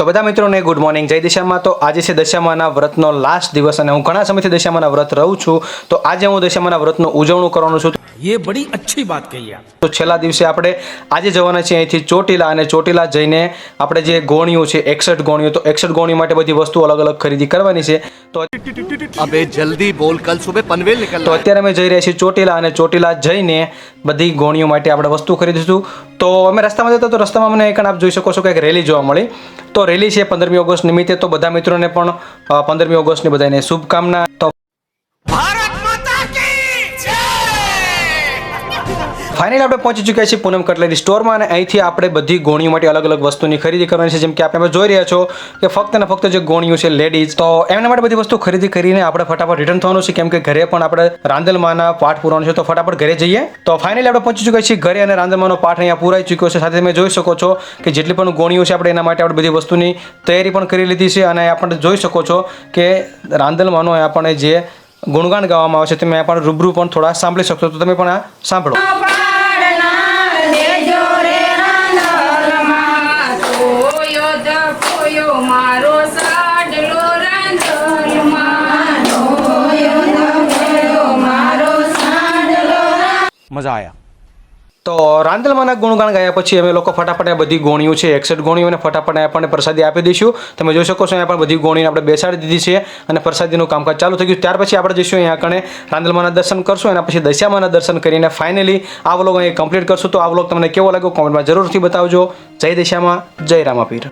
તો બધા મિત્રોને ગુડ મોર્નિંગ જય દિશામાં. તો આજે છે દશામાના વ્રતનો લાસ્ટ દિવસ અને હું ઘણા સમયથી દશામાના વ્રત રહું છું. તો આજે હું દશામાના વ્રતનું ઉજવણું કરવાનું છું. ये बड़ी अच्छी बात कही आप તો છેલ્લા દિવસે આપણે આજે જવાના છીએ અહીંથી ચોટીલા અને ચોટીલા જઈને આપણે જે ગોણીઓ છે એકસઠ ગોણીઓ તો એકસઠ ગોણીઓ માટે બધી વસ્તુ અલગ અલગ ખરીદી કરવાની છે તો अबे जल्दी बोल कल सुबह पनवेल તો निकलना है અત્યારે અમે જઈ રહ્યા છીએ ચોટીલા અને ચોટીલા જઈને બધી ગોણીઓ માટે આપણે વસ્તુ ખરીદીશું તો અમે રસ્તામાં જતા તો રસ્તામાં મને એક આપ જોઈ શકો છો કે એક રેલી જોવા મળી તો રેલી છે પંદરમી ઓગસ્ટ નિમિત્તે તો બધા મિત્રોને પણ પંદરમી ઓગસ્ટની બધાને શુભકામના તો ફાઇનલી આપણે પહોંચી ચૂક્યા છીએ પૂનમ કટલેરી સ્ટોરમાં અને અહીંથી આપણે બધી ગોણીઓ માટે અલગ અલગ વસ્તુની ખરીદી કરવાની છે. જેમ કે આપણે જોઈ રહ્યા છો કે ફક્ત ને ફક્ત જે ગોણીઓ છે લેડીઝ તો એમના માટે બધી વસ્તુ ખરીદી કરીને આપણે ફટાફટ રિટર્ન થવાનું છે. કેમ કે ઘરે પણ આપણે રાંદલમાના પાઠ પૂરવાનો છે, તો ફટાફટ ઘરે જઈએ. તો ફાઇનલી આપણે પહોંચી ચૂક્યા છીએ ઘરે અને રાંદલમાનો પાઠ અહીંયા પૂરાઈ ચૂક્યો છે. સાથે તમે જોઈ શકો છો કે જેટલી પણ ગોણીઓ છે, આપણે એના માટે આપણે બધી વસ્તુની તૈયારી પણ કરી લીધી છે. અને આપણે જોઈ શકો છો કે રાંદલમાનો આપણે જે ગુણગાન ગાવામાં આવે છે તમે પણ રૂબરૂ પણ થોડા સાંભળી શકશો તો તમે પણ આ સાંભળો. મજા આવ્યા તો રાંદલમાના ગુણગાન ગાયા પછી અમે લોકો ફટાફટ આ બધી ગોણીઓ છે એકસઠ ગોણીઓ અને ફટાફટ આપણને પ્રસાદી આપી દઈશું. તમે જોઈ શકો છો અહીંયા પણ બધી ગોણીને આપણે બેસાડી દીધી છે અને પ્રસાદીનું કામકાજ ચાલુ થઈ ગયું. ત્યાર પછી આપણે જઈશું અહીંયા કણે રાંદલમાના દર્શન કરશું એના પછી દશ્યામાના દર્શન કરીને ફાઇનલી આ વ્લોગ અહીં કમ્પ્લીટ કરશું. તો આ વ્લોગ તમને કેવો લાગ્યો? કોમેન્ટમાં જરૂરથી બતાવજો. જય દશામાં જય રામાપીર.